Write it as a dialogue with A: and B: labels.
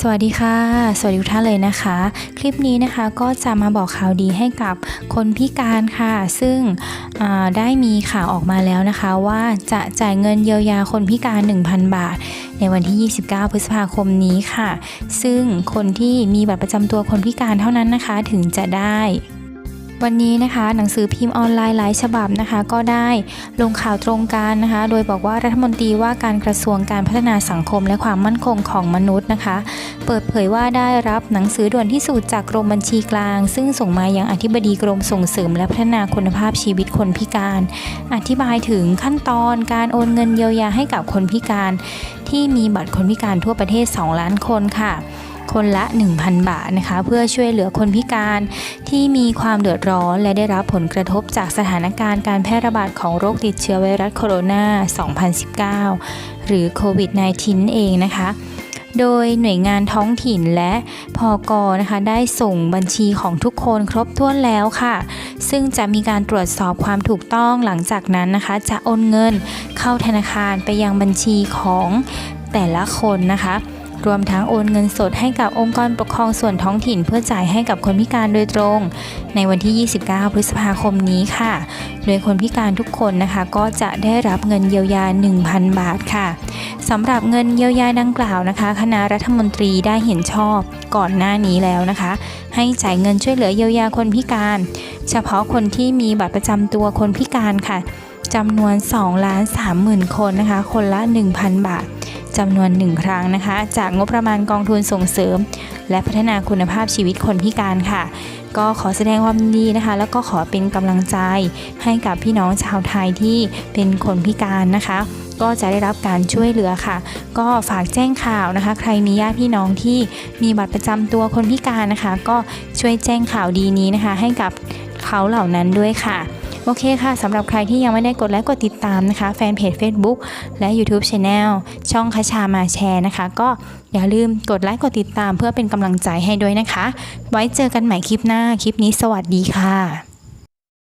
A: สวัสดีค่ะ สวัสดีทุกท่านเลยนะคะ คลิปนี้นะคะก็จะมาบอกข่าวดีให้กับคนพิการค่ะ ซึ่งได้มีข่าวออกมาแล้วนะคะ ว่าจะจ่ายเงินเยียวยาคนพิการ 1,000 บาท ในวันที่ 29 พฤษภาคมนี้ค่ะ ซึ่งคนที่มีบัตรประจำตัวคนพิการเท่านั้นนะคะถึงจะได้ วันนี้นะคะหนังสือพิมพ์ออนไลน์หลายฉบับนะคะ ก็ได้ลงข่าวตรงกันนะคะ โดยบอกว่ารัฐมนตรีว่าการกระทรวงการพัฒนาสังคมและความมั่นคงของมนุษย์นะคะ เปิดเผยว่าได้รับหนังสือด่วนที่สุดจากกรมบัญชีกลาง ซึ่งส่งมายังอธิบดีกรมส่งเสริม และพัฒนาคุณภาพชีวิตคนพิการ อธิบายถึงขั้นตอนการโอนเงินเยียวยาให้กับคนพิการ ที่มีบัตรคนพิการทั่วประเทศ 2 ล้านคนค่ะ คนละ 1,000 บาทนะคะ เพื่อช่วยเหลือคนพิการที่มีความเดือดร้อน และได้รับผลกระทบจากสถานการณ์การแพร่ระบาดของโรคติดเชื้อไวรัสโคโรนา 2019 หรือโควิด -19 เองนะคะโดยหน่วยงานท้องถิ่นและพอกนะคะ ได้ส่งบัญชีของทุกคนครบถ้วนแล้วค่ะ ซึ่งจะมีการตรวจสอบความถูกต้องหลังจากนั้นนะคะ จะโอนเงินเข้าธนาคารไปยังบัญชีของแต่ละคนนะคะ รวมทั้งโอนเงินสดให้กับองค์กรปกครองส่วนท้องถิ่น เพื่อจ่ายให้กับคนพิการโดยตรง ในวันที่ 29 พฤษภาคมนี้ค่ะ โดยคนพิการทุกคนนะคะก็จะได้รับเงินเยียวยา 1,000 บาทค่ะสำหรับเงินเยียวยาดังกล่าวนะคะ คณะรัฐมนตรีได้เห็นชอบก่อนหน้านี้แล้วนะคะ ให้จ่ายเงินช่วยเหลือเยียวยาคนพิการ เฉพาะคนที่มีบัตรประจำตัวคนพิการค่ะจำนวน2ล้าน3หมื่นคนนะคะ คนละ 1,000 บาท จำนวนหนึ่งครั้งนะคะ จากงบประมาณกองทุนส่งเสริม และพัฒนาคุณภาพชีวิตคนพิการค่ะ ก็ขอแสดงความดีนะคะ แล้วก็ขอเป็นกำลังใจให้กับพี่น้องชาวไทยที่เป็นคนพิการนะคะ ก็จะได้รับการช่วยเหลือค่ะ ก็ฝากแจ้งข่าวนะคะ ใครมีญาติพี่น้องที่มีบัตรประจำตัวคนพิการนะคะ ก็ช่วยแจ้งข่าวดีนี้นะคะ ให้กับเขาเหล่านั้นด้วยค่ะ โอเคค่ะสำหรับใครที่ยังไม่ได้กดไลค์กดติดตามนะคะ แฟนเพจ Facebook และ YouTube Channel ช่องคชามาแชร์นะคะ ก็อย่าลืมกดไลค์กดติดตามเพื่อเป็นกำลังใจให้ด้วยนะคะ ไว้เจอกันใหม่คลิปหน้าคลิปนี้สวัสดีค่ะ